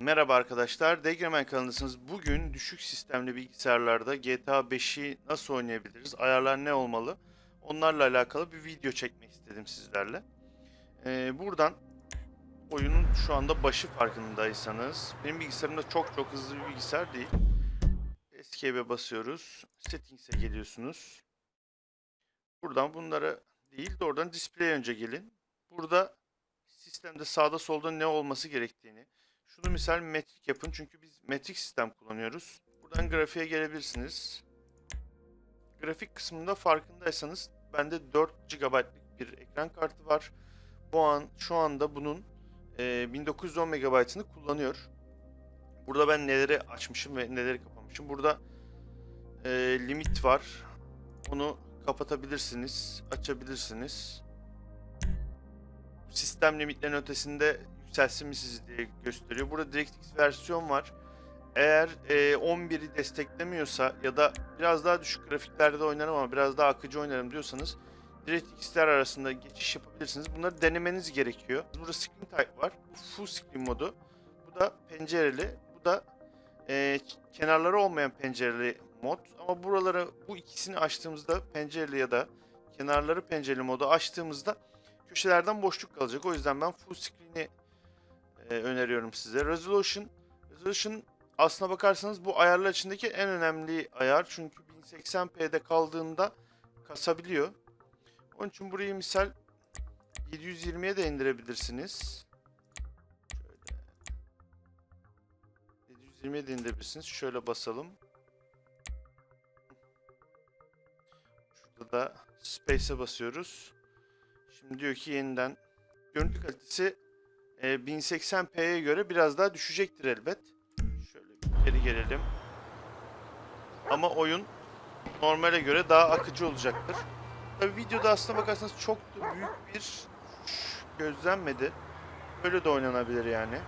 Merhaba arkadaşlar, Degremen kanalındasınız. Bugün düşük sistemli bilgisayarlarda GTA 5'i nasıl oynayabiliriz, ayarlar ne olmalı, onlarla alakalı bir video çekmek istedim sizlerle. Ee, buradan oyunun şu anda başı farkındaysanız, benim bilgisayarımda çok çok hızlı bir bilgisayar değil. Escape'e basıyoruz, Settings'e geliyorsunuz. Buradan bunlara değil de oradan Display'e önce gelin. Burada sistemde sağda solda ne olması gerektiğini, şunu misal metrik yapın çünkü biz metrik sistem kullanıyoruz. Buradan grafiğe gelebilirsiniz. Grafik kısmında farkındaysanız bende 4 GB'lık bir ekran kartı var. Bu an şu anda bunun e, 1910 MB'ını kullanıyor. Burada ben neleri açmışım ve neleri kapamışım. Burada e, limit var. Onu kapatabilirsiniz, açabilirsiniz. Sistem limitlerinin ötesinde sizi diye gösteriyor. Burada DirectX versiyon var. Eğer e, 11'i desteklemiyorsa ya da biraz daha düşük grafiklerde de oynarım ama biraz daha akıcı oynarım diyorsanız DirectX'ler arasında geçiş yapabilirsiniz. Bunları denemeniz gerekiyor. Burada screen type var. Full screen modu. Bu da pencereli. Bu da e, kenarları olmayan pencereli mod. Ama buraları bu ikisini açtığımızda pencereli ya da kenarları pencereli modu açtığımızda köşelerden boşluk kalacak. O yüzden ben full screen'i e, öneriyorum size. Resolution, Resolution aslına bakarsanız bu ayarlar içindeki en önemli ayar. Çünkü 1080p'de kaldığında kasabiliyor. Onun için burayı misal 720'ye de indirebilirsiniz. Şöyle. 720'ye de indirebilirsiniz. Şöyle basalım. Şurada da Space'e basıyoruz. Şimdi diyor ki yeniden görüntü kalitesi e, 1080p'ye göre biraz daha düşecektir elbet. Şöyle geri gelelim. Ama oyun normale göre daha akıcı olacaktır. Tabi videoda aslına bakarsanız çok da büyük bir gözlenmedi. Böyle de oynanabilir yani.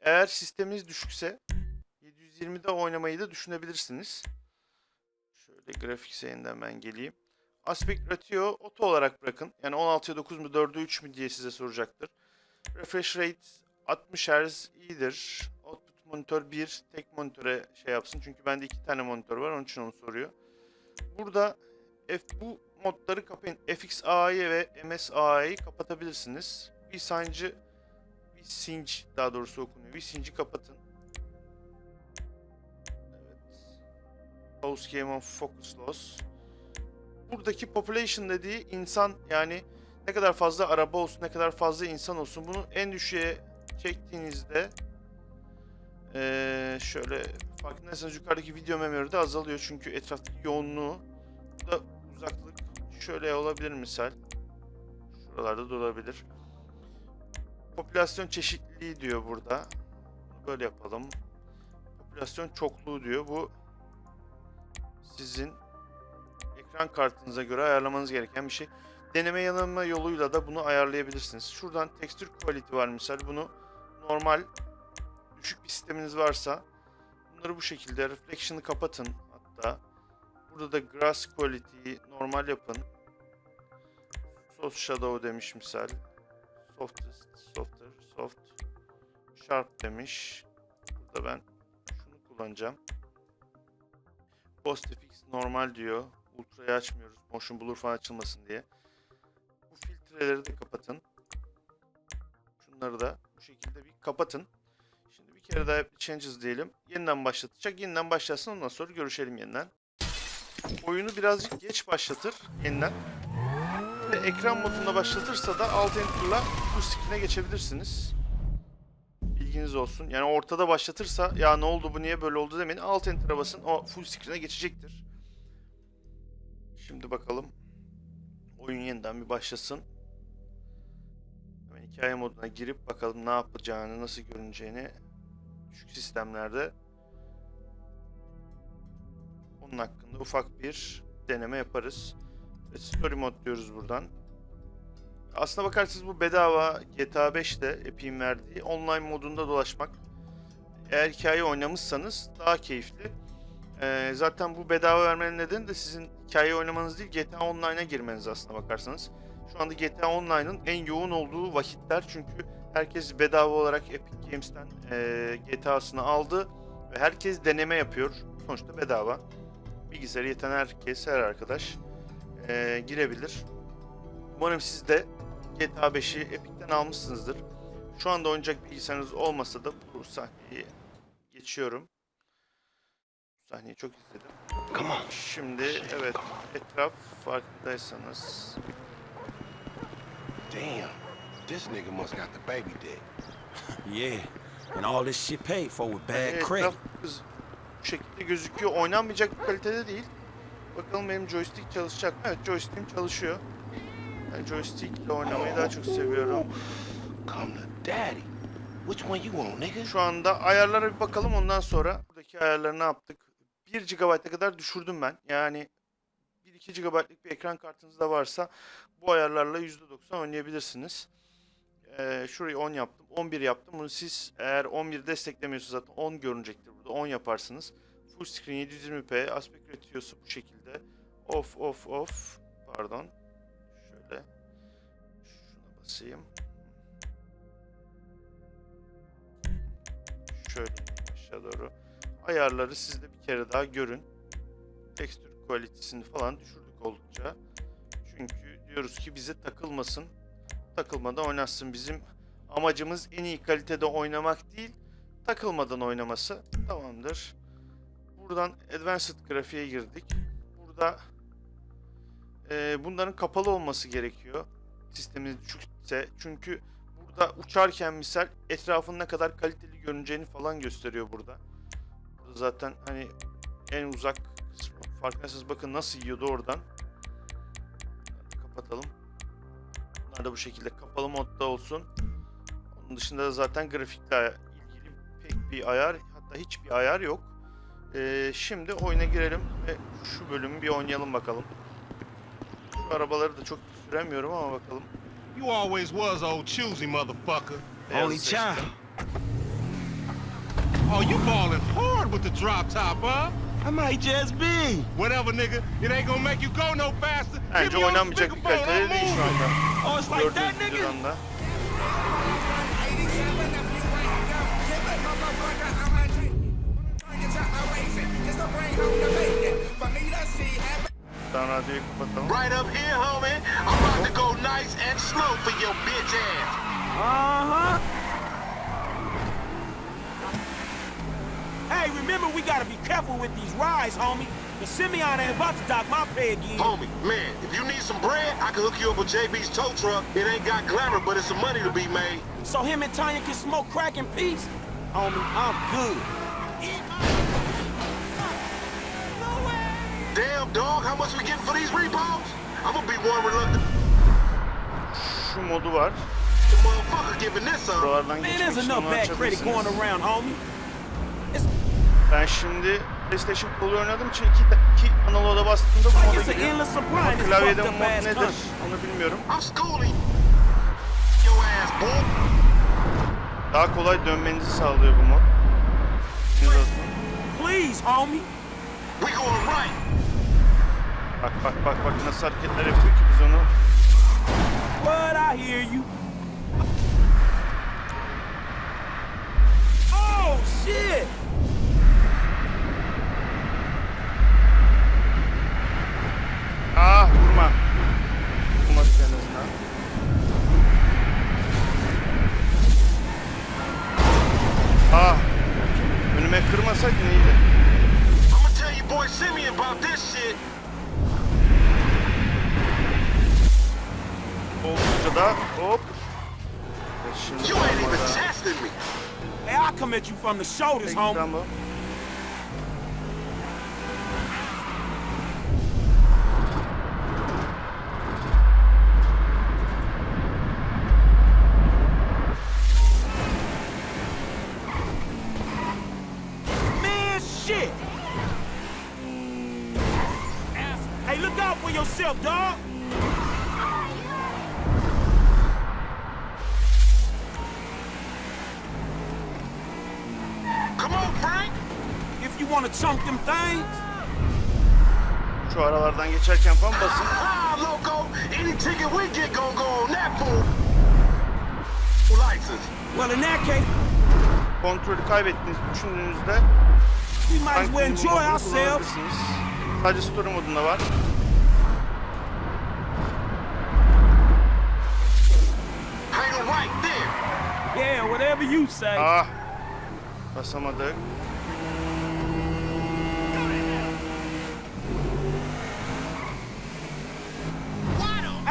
Eğer sisteminiz düşükse 720'de oynamayı da düşünebilirsiniz. Şöyle grafik yeniden ben geleyim. Aspect Ratio auto olarak bırakın. Yani 16'ya 9 mu 4'e 3 mü diye size soracaktır. Refresh Rate 60 Hz iyidir. Output monitör 1 tek monitöre şey yapsın. Çünkü bende iki tane monitör var onun için onu soruyor. Burada F, bu modları kapayın. FXAI ve MSAI'yi kapatabilirsiniz. Bir sinc daha doğrusu okunuyor. Bir sinci kapatın. Evet. Pause Game of Focus Loss buradaki population dediği insan yani ne kadar fazla araba olsun, ne kadar fazla insan olsun bunu en düşüğe çektiğinizde eee, şöyle farkındaysanız yukarıdaki video memory de azalıyor çünkü etraftaki yoğunluğu da uzaklık şöyle olabilir misal. Şuralarda da olabilir. Popülasyon çeşitliliği diyor burada. Böyle yapalım. Popülasyon çokluğu diyor. Bu sizin ekran kartınıza göre ayarlamanız gereken bir şey. Deneme yanılma yoluyla da bunu ayarlayabilirsiniz. Şuradan texture quality var misal. Bunu normal düşük bir sisteminiz varsa bunları bu şekilde reflection'ı kapatın hatta. Burada da grass quality'yi normal yapın. Soft shadow demiş misal. Softest, softer, soft, sharp demiş. Burada ben şunu kullanacağım. Post FX normal diyor. Ultra'yı açmıyoruz. Motion Blur falan açılmasın diye. Bu filtreleri de kapatın. Şunları da bu şekilde bir kapatın. Şimdi bir kere daha changes diyelim. Yeniden başlatacak. Yeniden başlasın ondan sonra görüşelim yeniden. Oyunu birazcık geç başlatır yeniden. Ve ekran modunda başlatırsa da alt enter'la full screen'e geçebilirsiniz. Bilginiz olsun. Yani ortada başlatırsa ya ne oldu bu niye böyle oldu demeyin. Alt enter'a basın o full screen'e geçecektir. Şimdi bakalım. Oyun yeniden bir başlasın. Hemen hikaye moduna girip bakalım ne yapacağını, nasıl görüneceğini düşük sistemlerde onun hakkında ufak bir deneme yaparız. Story mod diyoruz buradan. Aslına bakarsanız bu bedava GTA 5'te Epic'in verdiği online modunda dolaşmak. Eğer hikaye oynamışsanız daha keyifli. Ee, zaten bu bedava vermenin nedeni de sizin hikaye oynamanız değil GTA Online'a girmeniz aslına bakarsanız. Şu anda GTA Online'ın en yoğun olduğu vakitler çünkü Herkes bedava olarak Epic Games'ten eee GTA'sını aldı ve herkes deneme yapıyor. Sonuçta bedava. Bilgisayarı yeten herkes, her arkadaş eee, girebilir. Umarım siz de GTA 5'i Epic'ten almışsınızdır. Şu anda oynayacak bilgisayarınız olmasa da bu sahneyi geçiyorum. Sahneyi çok izledim. Come on. Şimdi evet etraf farkındaysanız Damn. This nigga must got the baby dick. Yeah, and all this shit paid for with bad credit. etraf bu şekilde gözüküyor. Oynanmayacak bir kalitede değil. Bakalım benim joystick çalışacak mı? Evet joystick'im çalışıyor. Ben joystick ile oynamayı daha çok seviyorum. Come to daddy. Which one you want, nigga? Şu anda ayarlara bir bakalım ondan sonra buradaki ayarları ne yaptık? 1 GB'a kadar düşürdüm ben. Yani 1-2 GB'lık bir ekran kartınız da varsa bu ayarlarla %90 oynayabilirsiniz. Ee, şurayı 10 yaptım. 11 yaptım. Bunu siz eğer 11 desteklemiyorsa zaten 10 görünecektir burada. 10 yaparsınız. Full screen 720p aspect ratio'su bu şekilde. Off off off. Pardon. Şöyle. Şuna basayım. Şöyle aşağı doğru. Ayarları siz de bir kere daha görün. Tekstür kalitesini falan düşürdük oldukça. Çünkü diyoruz ki bize takılmasın. Takılmadan oynasın. Bizim amacımız en iyi kalitede oynamak değil, takılmadan oynaması. Tamamdır. Buradan Advanced grafiğe girdik. Burada eee, bunların kapalı olması gerekiyor. Sisteminiz düşükse. Çünkü burada uçarken misal etrafın ne kadar kaliteli görüneceğini falan gösteriyor burada. Zaten hani en uzak kısmı farkındaysanız bakın nasıl yiyordu oradan. Kapatalım. Bunlar da bu şekilde kapalı modda olsun. Onun dışında da zaten grafikle ilgili pek bir ayar hatta hiçbir ayar yok. Ee, şimdi oyuna girelim ve şu bölümü bir oynayalım bakalım. Şu arabaları da çok süremiyorum ama bakalım. You always was old choosy motherfucker. Seçtim. child. Oh, you balling hard with the drop top, huh? I might just be. Whatever, nigga. It ain't gonna make you go no faster. Bence Get me on the oynanmayacak bir speakerphone, kalitede değil şu moving. anda. Oh, it's like that, nigga? videodan da. Daha radyoyu kapatalım. Right up here, homie. I'm about to go nice and slow for your bitch ass. Uh huh. Hey, remember we gotta be careful with these rides, homie. The Simeon ain't about to dock my pay again. Homie, man, if you need some bread, I can hook you up with JB's tow truck. It ain't got glamour, but it's some money to be made. So him and Tanya can smoke crack in peace? Homie, I'm good. Damn, dog, how much we getting for these repos? I'm gonna be one reluctant Şu modu var. motherfucker giving this up. Man, there's enough bad credit going around, homie. It's Ben şimdi PlayStation Plus'u oynadığım için iki, iki analoğa bastığımda bu moda giriyor. Ama klavyede fucked mod nedir onu bilmiyorum. Daha kolay dönmenizi sağlıyor bu mod. Please, homie. We going right. Bak bak bak bak nasıl hareketler yapıyor ki biz onu What I hear you. Oh shit! Ah vurma. Vurmak en azından. Ah. Önüme kırmasaydın iyiydi. I'ma tell you boy Simeon about this shit. Oldukça da hop. Ve Şimdi You ain't even testing me. Hey, I come at you from the shoulders, homie. To chunk them things, Şu aralardan geçerken falan basın. Ah, loco. Any ticket we get gon' go on that fool. license. Well, in that case, Kontrolü kaybettiğinizi düşündüğünüzde we might as well enjoy ourselves. Sadece story modunda var. Right there. Yeah, whatever you say. Ah. Basamadık.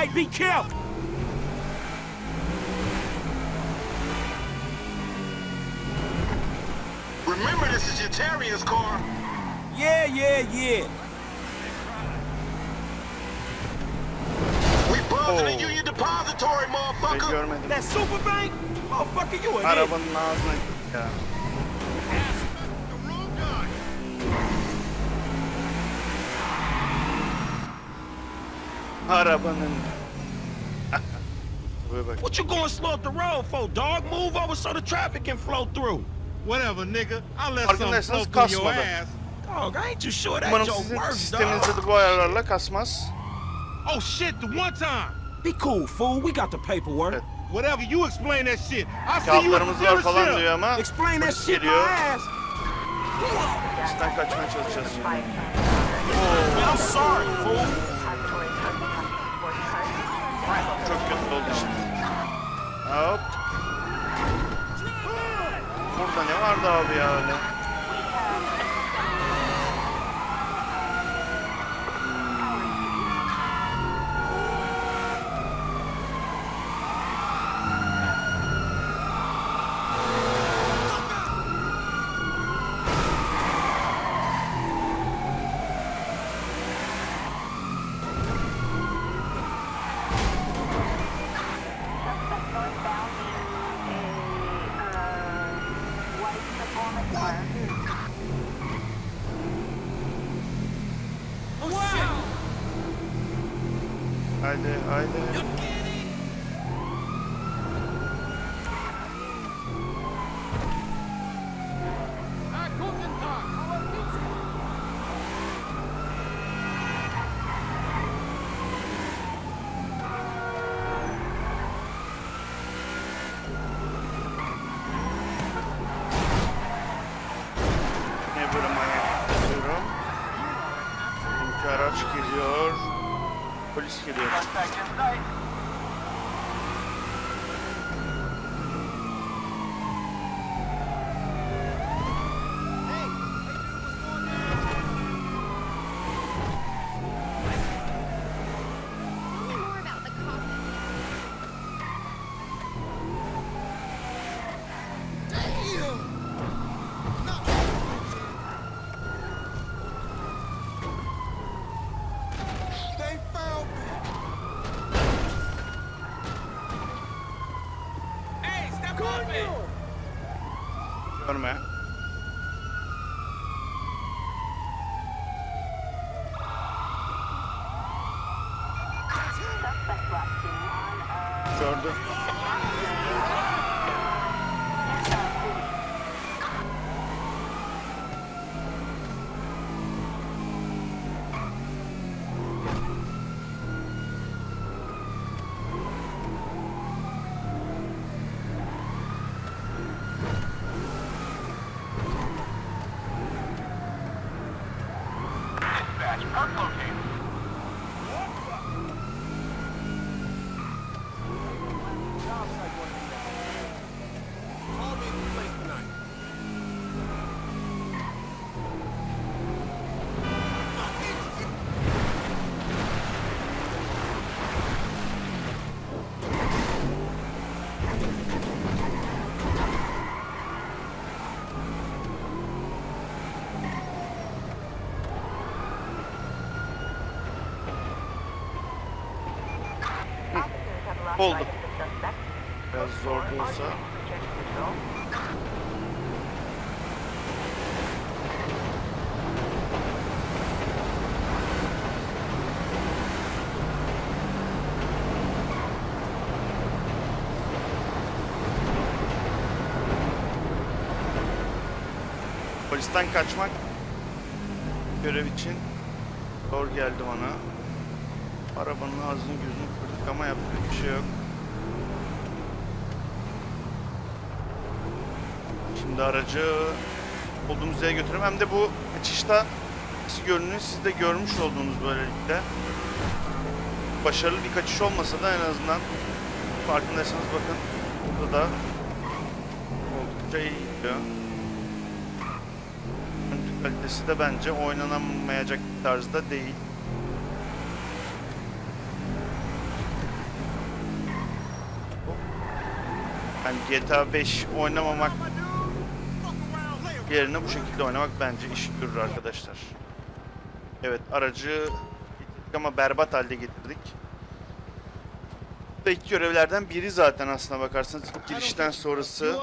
Hey, be careful. Remember, this is Yetarian's car. Yeah, yeah, yeah. We buzzing Oh. the Union Depository, motherfucker. görmedim. That super bank? Motherfucker, you an idiot. Arabanın ağzına gittik ya. Arabanın. Buraya bak. What you going slow up the road for, dog? Move over so the traffic can flow through. Whatever, nigga. I'll let something flow through your ass. Dog, I ain't too sure that Umarım joke works, sisteminizde de bu ayarlarla kasmaz. Oh shit, the one time. Be cool, fool. We got the paperwork. Evet. Whatever, you explain that shit. I'll see you at the dealership. Explain that shit my ass. Polisten kaçmaya çalışacağız şimdi. Man, I'm sorry, fool. Çok kötü oldu işte. Hop. Burada ne vardı abi ya öyle? Haydi haydi. seconds. Gördüm. Oldu. Biraz zor olsa. Polisten kaçmak görev için zor geldi bana. Arabanın ağzını gözünü kırdık ama yapacak bir şey yok. Şimdi aracı olduğumuz yere götürüyorum. Hem de bu kaçışta nasıl görünüyor siz de görmüş olduğunuz böylelikle. Başarılı bir kaçış olmasa da en azından farkındaysanız bakın burada da oldukça iyi gidiyor. Kalitesi de bence oynanamayacak tarzda değil. Yani GTA 5 oynamamak yerine bu şekilde oynamak bence iş görür arkadaşlar. Evet aracı ama berbat halde getirdik. Bu da ilk görevlerden biri zaten aslına bakarsanız girişten sonrası.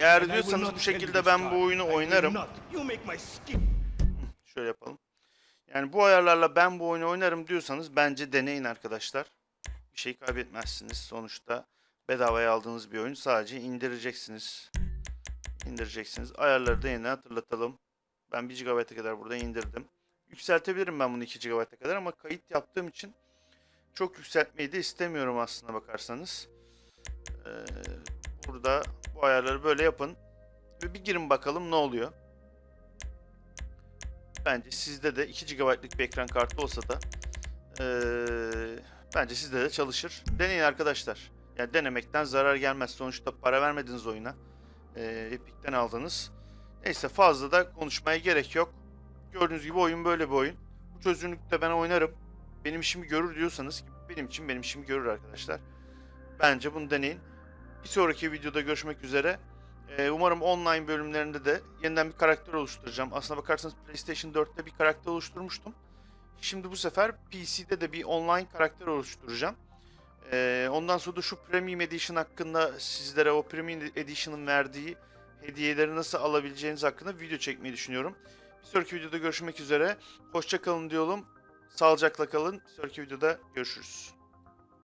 Eğer diyorsanız bu şekilde ben bu oyunu oynarım. Şöyle yapalım. Yani bu ayarlarla ben bu oyunu oynarım diyorsanız bence deneyin arkadaşlar. Bir şey kaybetmezsiniz. Sonuçta bedavaya aldığınız bir oyun sadece indireceksiniz. İndireceksiniz. Ayarları da yine hatırlatalım. Ben 1 GB'a kadar burada indirdim. Yükseltebilirim ben bunu 2 GB'a kadar ama kayıt yaptığım için çok yükseltmeyi de istemiyorum aslına bakarsanız. Ee, burada bu ayarları böyle yapın. Ve bir girin bakalım ne oluyor. Bence sizde de 2 GB'lık bir ekran kartı olsa da eee, bence sizde de çalışır. Deneyin arkadaşlar. Yani denemekten zarar gelmez. Sonuçta para vermediniz oyuna. Eee Epic'ten aldınız. Neyse fazla da konuşmaya gerek yok. Gördüğünüz gibi oyun böyle bir oyun. Bu çözünürlükte ben oynarım. Benim işimi görür diyorsanız ki benim için benim işimi görür arkadaşlar. Bence bunu deneyin. Bir sonraki videoda görüşmek üzere. Ee, umarım online bölümlerinde de yeniden bir karakter oluşturacağım. Aslına bakarsanız PlayStation 4'te bir karakter oluşturmuştum. Şimdi bu sefer PC'de de bir online karakter oluşturacağım. Ee, ondan sonra da şu Premium Edition hakkında sizlere o Premium Edition'ın verdiği hediyeleri nasıl alabileceğiniz hakkında video çekmeyi düşünüyorum. Bir sonraki videoda görüşmek üzere. Hoşça kalın diyorum. Sağlıcakla kalın. Bir sonraki videoda görüşürüz.